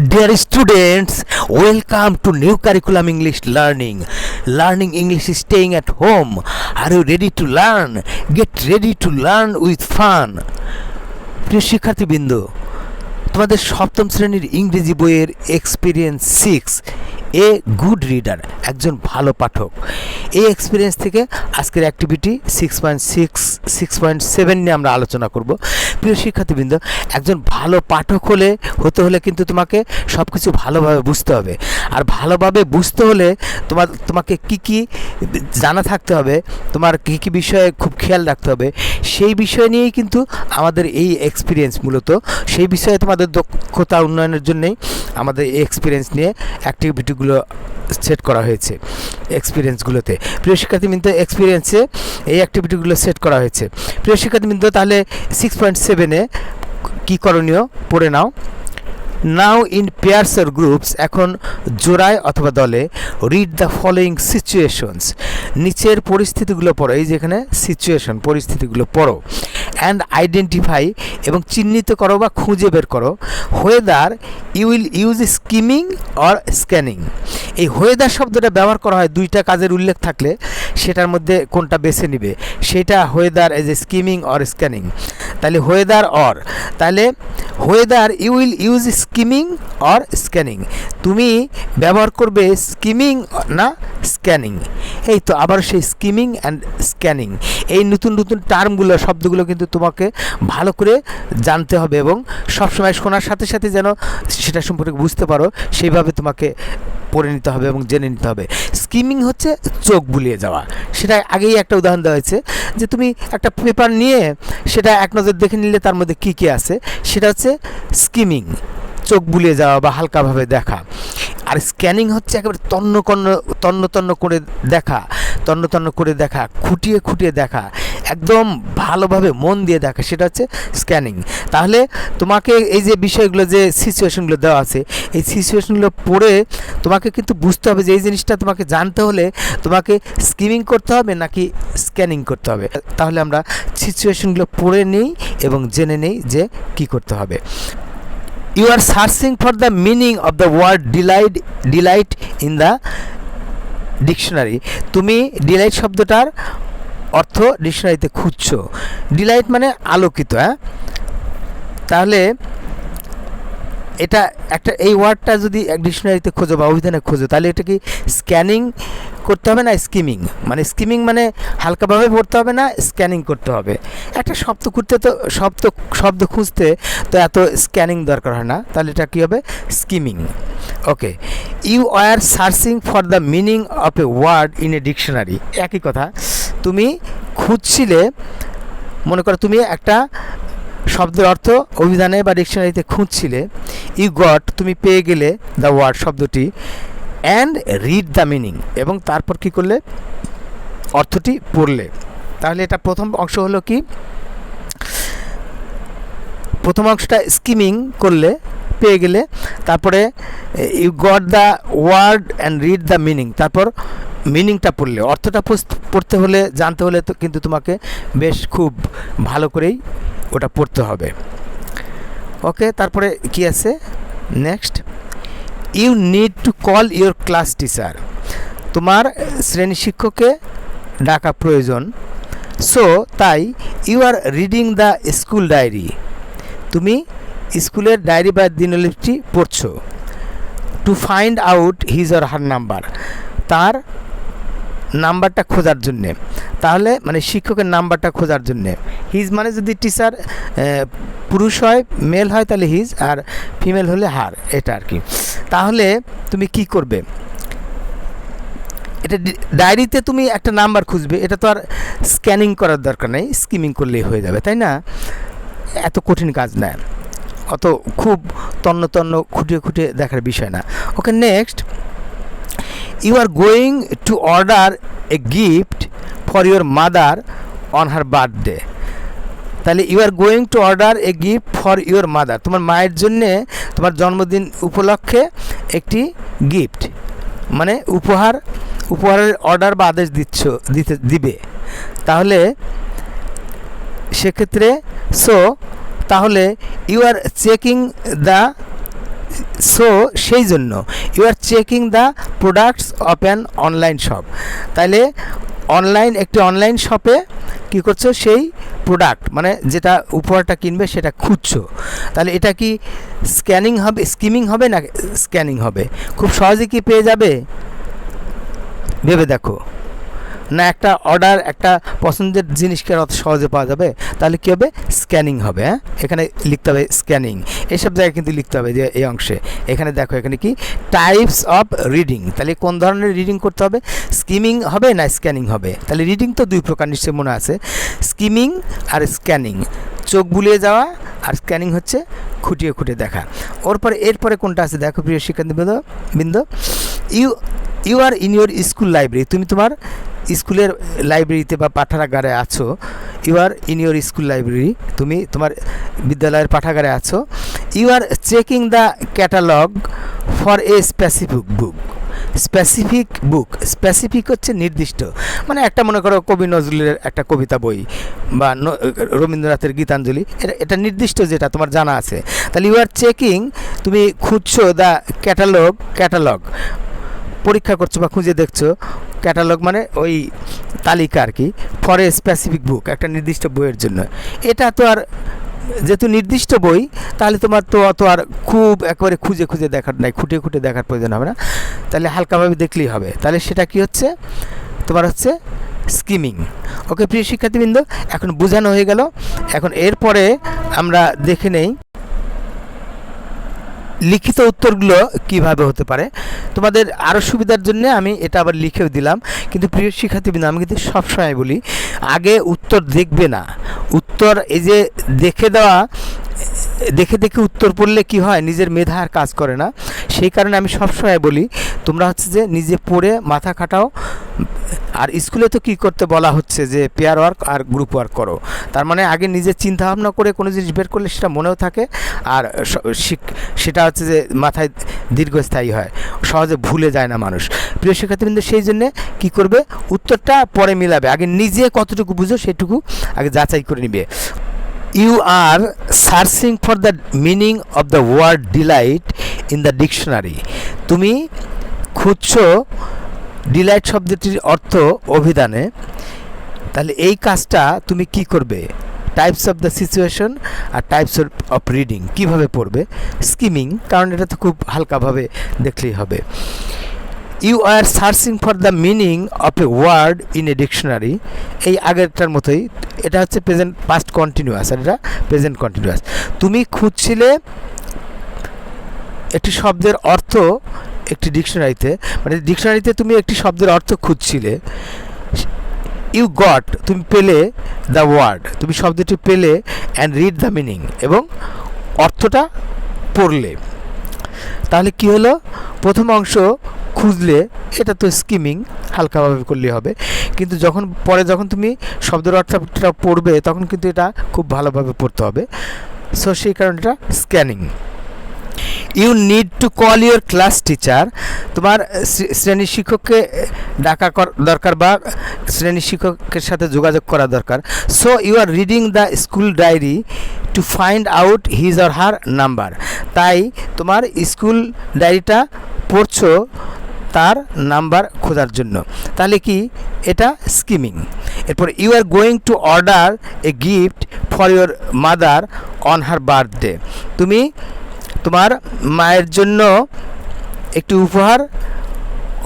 Students, welcome to new curriculum English learning. Learning English is staying at home. Are you ready to learn? Get ready to learn with fun. প্রিয় শিক্ষার্থীবৃন্দ তোমাদের সপ্তম শ্রেণির ইংরেজি বইয়ের experience six a good reader একজন ভালো পাঠক এই এক্সপিরিয়েন্স থেকে আজকের activity six point six six point seven নিয়ে আমরা আলোচনা করব। প্রিয় শিক্ষার্থীবৃন্দ, একজন ভালো পাঠক হলে, হতে হলে কিন্তু তোমাকে সব কিছু ভালোভাবে বুঝতে হবে। আর ভালোভাবে বুঝতে হলে তোমার, তোমাকে কি কি জানা থাকতে হবে, তোমার কী কী বিষয়ে খুব খেয়াল রাখতে হবে, সেই বিষয় নিয়েই কিন্তু আমাদের এই এক্সপিরিয়েন্স মূলত। সেই বিষয়ে তোমাদের দক্ষতা উন্নয়নের জন্যেই আমাদের এই এক্সপিরিয়েন্স নিয়ে অ্যাক্টিভিটিগুলো সেট করা হয়েছে এক্সপিরিয়েন্সগুলোতে প্রিয় শিক্ষার্থীবৃন্দ এক্সপিরিয়েন্সে এই অ্যাক্টিভিটিগুলো সেট করা হয়েছে। প্রিয় শিক্ষার্থীবৃন্দ, তাহলে সিক্স পয়েন্ট সেভেনে কী করণীয়? পড়ে নাও। Now in pairs or groups এখন জোড়ায় অথবা দলে রিড দ্য ফলোয়িং সিচুয়েশনস নিচের পরিস্থিতিগুলো পড়ো, এই যেখানে সিচুয়েশন পরিস্থিতিগুলো পড়ো। অ্যান্ড আইডেন্টিফাই এবং চিহ্নিত করো বা খুঁজে বের করো whether you will use skimming or scanning এই হোয়েদার শব্দটা ব্যবহার করা হয় দুইটা কাজের উল্লেখ থাকলে সেটার মধ্যে কোনটা বেছে নিবে? সেটা whether as a skimming or scanning তাহলে হোয়েদার অর তাহলে whether you will use skimming or scanning তুমি ব্যবহার করবে স্কিমিং না স্ক্যানিং এই তো আবার সেই স্কিমিং অ্যান্ড স্ক্যানিং এই নতুন নতুন টার্মগুলো শব্দগুলো কিন্তু তোমাকে ভালো করে জানতে হবে এবং সবসময় শোনার সাথে সাথে যেন সেটা সম্পর্কে বুঝতে পারো, সেইভাবে তোমাকে পড়ে নিতে হবে এবং জেনে নিতে হবে। স্কিমিং হচ্ছে চোখ বুলিয়ে যাওয়া। সেটা আগেই একটা উদাহরণ দেওয়া হয়েছে যে তুমি একটা পেপার নিয়ে সেটা এক নজর দেখে নিলে তার মধ্যে কী কী আছে? সেটা হচ্ছে স্কিমিং চোখ বুলিয়ে যাওয়া বা হালকাভাবে দেখা। আর স্ক্যানিং হচ্ছে একেবারে তন্ন কন্ন, তন্ন তন্ন করে দেখা, তন্ন তন্ন করে দেখা, খুঁটিয়ে খুঁটিয়ে দেখা, একদম ভালোভাবে মন দিয়ে দেখা, সেটা হচ্ছে স্ক্যানিং তাহলে তোমাকে এই যে বিষয়গুলো, যে সিচুয়েশনগুলো দেওয়া আছে, এই সিচুয়েশনগুলো পড়ে তোমাকে কিন্তু বুঝতে হবে যে এই জিনিসটা তোমাকে জানতে হলে তোমাকে স্কিমিং করতে হবে নাকি স্ক্যানিং করতে হবে। তাহলে আমরা সিচুয়েশনগুলো পড়ে নিই এবং জেনে নেই যে কি করতে হবে। You are searching for the meaning of the word delight delight in the dictionary তুমি ডিলাইট শব্দটার অর্থ ডিকশনারিতে খুঁজছো ডিলাইট মানে আলোকিত হ্যাঁ তাহলে এটা একটা, এই ওয়ার্ডটা যদি এক ডিকশনারিতে খোঁজো বা অভিধানে খোঁজো, তাহলে এটা কি স্ক্যানিং করতে হবে না স্কিমিং মানে স্কিমিং মানে হালকাভাবে পড়তে হবে না স্ক্যানিং করতে হবে? একটা শব্দ খুঁজতে তো, শব্দ শব্দ খুঁজতে তো এত স্ক্যানিং দরকার হয় না। তাহলে এটা কী হবে? Skimming okay you are searching for the meaning of a word in a dictionary একই কথা, তুমি খুঁজছিলে, মনে করো তুমি একটা শব্দের অর্থ অভিধানে বা ডিকশনারিতে খুঁজছিলে ইউ গট তুমি পেয়ে গেলে দ্য ওয়ার্ড শব্দটি অ্যান্ড রিড দ্য মিনিং এবং তারপর কি করলে? অর্থটি পড়লে। তাহলে এটা প্রথম অংশ হলো কি? প্রথম অংশটা স্কিমিং করলে, পেয়ে গেলে, তারপরে you got the word and read the meaning তারপর মিনিংটা পড়লে। অর্থটা পড়তে হলে, জানতে হলে তো কিন্তু তোমাকে বেশ খুব ভালো করেই ওটা পড়তে হবে। ওকে তারপরে কি আছে? Next you need to call your class teacher তোমার শ্রেণি শিক্ষককে ডাকা প্রয়োজন। সো তাই you are reading the school diary তুমি স্কুলের ডায়েরি বা দিনলিপি পড়ছো। To find out his or her number তার নাম্বারটা খোঁজার জন্যে। তাহলে মানে শিক্ষকের নাম্বারটা খোঁজার জন্যে। হিজ মানে যদি টিচার পুরুষ হয় মেল হয়, তাহলে হিজ আর ফিমেল হলে হার এটা আর কি তাহলে তুমি কি করবে? এটা ডায়েরিতে তুমি একটা নাম্বার খুঁজবে, এটা তো আর স্ক্যানিং করার দরকার নেই স্কিমিং করলেই হয়ে যাবে, তাই না? এত কঠিন কাজ না। অত খুব তন্ন তন্ন খুঁটিয়ে খুঁটিয়ে দেখার বিষয় না। Okay next you are going to order a gift for your mother on her birthday তাহলে you are going to order a gift for your mother তোমার মায়ের জন্যে তোমার জন্মদিন উপলক্ষে একটি গিফট মানে উপহার, উপহারের অর্ডার বা আদেশ দিচ্ছ, দিতে, দিবে। তাহলে সেক্ষেত্রে সো তাহলে you are checking the so সেই জন্য you are checking the products of an online shop তাহলে অনলাইন একটি অনলাইন শপে কী করছ? সেই প্রোডাক্ট মানে যেটা উপহারটা কিনবে, সেটা খুঁজছো। তাহলে এটা কি স্ক্যানিং হবে স্কিমিং হবে না স্ক্যানিং হবে? খুব সহজে কি পেয়ে যাবে? ভেবে দেখো। না, একটা অর্ডার একটা পছন্দের জিনিসকে অত সহজে পাওয়া যাবে, তাহলে কী হবে? স্ক্যানিং হবে হ্যাঁ? এখানে লিখতে হবে স্ক্যানিং এসব জায়গায় কিন্তু লিখতে হবে যে এই অংশে। এখানে দেখো, এখানে কি? টাইপস অফ রিডিং তাহলে কোন ধরনের রিডিং করতে হবে? স্কিমিং হবে না স্ক্যানিং হবে? তাহলে রিডিং তো দুই প্রকার নিশ্চয়ই মনে আছে। স্কিমিং আর স্ক্যানিং চোখ বুলিয়ে যাওয়া আর স্ক্যানিং হচ্ছে খুঁটিয়ে খুঁটিয়ে দেখা। ওর পরে এরপরে কোনটা আছে? দেখো প্রিয় শিক্ষার্থীবৃন্দ বৃন্দ you you are in your school library তুমি তোমার স্কুলের লাইব্রেরিতে বা পাঠাগারে আছো you are in your school library তুমি তোমার বিদ্যালয়ের পাঠাগারে আছো you are checking the catalogue for a specific book specific book specific হচ্ছে নির্দিষ্ট। মানে একটা মনে করো কবি নজরুলের একটা কবিতা বই বা রবীন্দ্রনাথের গীতাঞ্জলি, এটা এটা নির্দিষ্ট যেটা তোমার জানা আছে। তাহলে ইউ আর চেকিং তুমি খুঁজছো দ্য ক্যাটালগ ক্যাটালগ পরীক্ষা করছ বা খুঁজে দেখছ ক্যাটালগ মানে ওই তালিকা আর কি ফর এ স্পেসিফিক বুক একটা নির্দিষ্ট বইয়ের জন্য। এটা তো আর যেহেতু নির্দিষ্ট বই, তাহলে তোমার তো অত আর খুব একেবারে খুঁজে খুঁজে দেখার নাই, খুঁটে খুঁটে দেখার প্রয়োজন হবে না। তাহলে হালকাভাবে দেখলেই হবে। তাহলে সেটা কি হচ্ছে? তোমার হচ্ছে স্কিমিং ওকে প্রিয় শিক্ষার্থীবৃন্দ, এখন বোঝানো হয়ে গেল। এখন এরপরে আমরা দেখে নেই লিখিত উত্তরগুলো কীভাবে হতে পারে? তোমাদের আরও সুবিধার জন্য আমি এটা আবার লিখেও দিলাম। কিন্তু প্রিয় শিক্ষার্থীবৃন্দ, আমি কিন্তু সবসময় বলি, আগে উত্তর দেখবে না। উত্তর এই যে দেখে দেওয়া, দেখে দেখে উত্তর পড়লে কি হয়? নিজের মেধা আর কাজ করে না। সেই কারণে আমি সবসময় বলি তোমরা হচ্ছে যে নিজে পড়ে মাথা খাটাও। আর স্কুলে তো কি করতে বলা হচ্ছে যে পেয়ার ওয়ার্ক আর গ্রুপ ওয়ার্ক করো। তার মানে আগে নিজে চিন্তা ভাবনা করে কোনো জিনিস বের করলে সেটা মনেও থাকে। আর সেটা হচ্ছে যে মাথায় দীর্ঘস্থায়ী হয়। সহজে ভুলে যায় না মানুষ। প্রিয় শিক্ষার্থীবৃন্দ, সেই জন্যে কী করবে? উত্তরটা পরে মিলাবে। আগে নিজে কতটুকু বুঝো সেটুকু আগে যাচাই করে নিবে। You are searching for the meaning of the word delight in the dictionary তুমি খুঁজছো ডিলাইট শব্দটির অর্থ অভিধানে, তাহলে এই কাজটা তুমি কি করবে? টাইপস অফ দ্য সিচুয়েশন আর টাইপস অফ রিডিং কীভাবে পড়বে? স্কিমিং কারণ এটা তো খুব হালকাভাবে দেখলেই হবে। You are searching for the meaning of a word in a dictionary এই আগেরটার মতোই, এটা হচ্ছে প্রেজেন্ট পাস্ট কন্টিনিউয়াস আর এটা প্রেজেন্ট কন্টিনিউয়াস তুমি খুঁজছিলে একটি শব্দের অর্থ একটি ডিকশনারিতে মানে ডিকশনারিতে তুমি একটি শব্দের অর্থ খুঁজছিলে। ইউ গট তুমি পেলে দ্য ওয়ার্ড তুমি শব্দটি পেলে অ্যান্ড রিড দ্য মিনিং এবং অর্থটা পড়লে। তাহলে কি হলো? প্রথম অংশ খুঁজলে, এটা তো স্কিমিং হালকাভাবে করলে হবে। কিন্তু যখন, পরে যখন তুমি শব্দের অর্থটা পড়বে, তখন কিন্তু এটা খুব ভালোভাবে পড়তে হবে। সো সেই কারণে এটা scanning you need to call your class teacher তোমার শ্রে- শ্রেণি শিক্ষককে ডাকা কর- দরকার বা শ্রেণি শিক্ষকের সাথে যোগাযোগ করা দরকার। So you are reading the school diary to find out his or her number তাই তোমার স্কুল ডায়েরিটা পড়ছো তার নাম্বার খোঁজার জন্য। তাহলে কি? এটা স্কিমিং এরপর you are going to order a gift for your mother on her birthday তুমি তোমার মায়ের জন্য একটি উপহার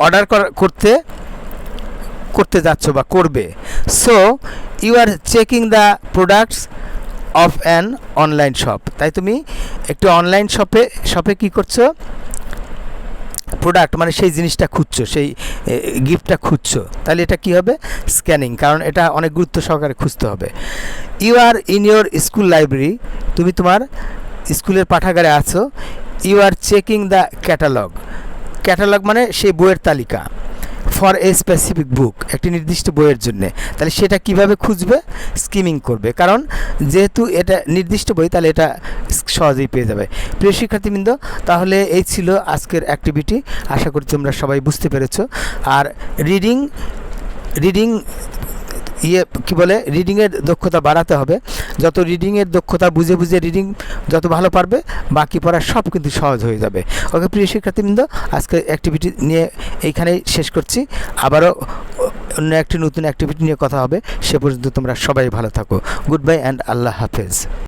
অর্ডার করতে করতে যাচ্ছ বা করবে। So you are checking the products of an online shop তাই তুমি একটু অনলাইন শপে শপে কি করছ? প্রোডাক্ট মানে সেই জিনিসটা খুঁজছো, সেই গিফটটা খুঁজছো। তাহলে এটা কি হবে? স্ক্যানিং কারণ এটা অনেক গুরুত্ব সহকারে খুঁজতে হবে। You are in your school library তুমি তোমার স্কুলের পাঠাগারে আছো you are checking the catalogue catalogue মানে সেই বইয়ের তালিকা। ফর এ স্পেসিফিক বুক একটি নির্দিষ্ট বইয়ের জন্যে। তাহলে সেটা কীভাবে খুঁজবে? স্কিমিং করবে। কারণ যেহেতু এটা নির্দিষ্ট বই, তাহলে এটা সহজেই পেয়ে যাবে। প্রিয় শিক্ষার্থীবৃন্দ, তাহলে এই ছিল আজকের অ্যাক্টিভিটি আশা করি তোমরা সবাই বুঝতে পেরেছ। আর রিডিং রিডিং ইয়ে কী বলে রিডিংয়ের দক্ষতা বাড়াতে হবে। যত রিডিংয়ের দক্ষতা বুঝে বুঝে রিডিং যত ভালো পারবে, বাকি পড়া সব কিন্তু সহজ হয়ে যাবে। ওকে, প্রিয় শিক্ষার্থীবৃন্দ আজকে অ্যাক্টিভিটি নিয়ে এইখানেই শেষ করছি। আবারও অন্য একটি নতুন অ্যাক্টিভিটি নিয়ে কথা হবে। সে পর্যন্ত তোমরা সবাই ভালো থাকো। গুড বাই অ্যান্ড আল্লাহ হাফেজ।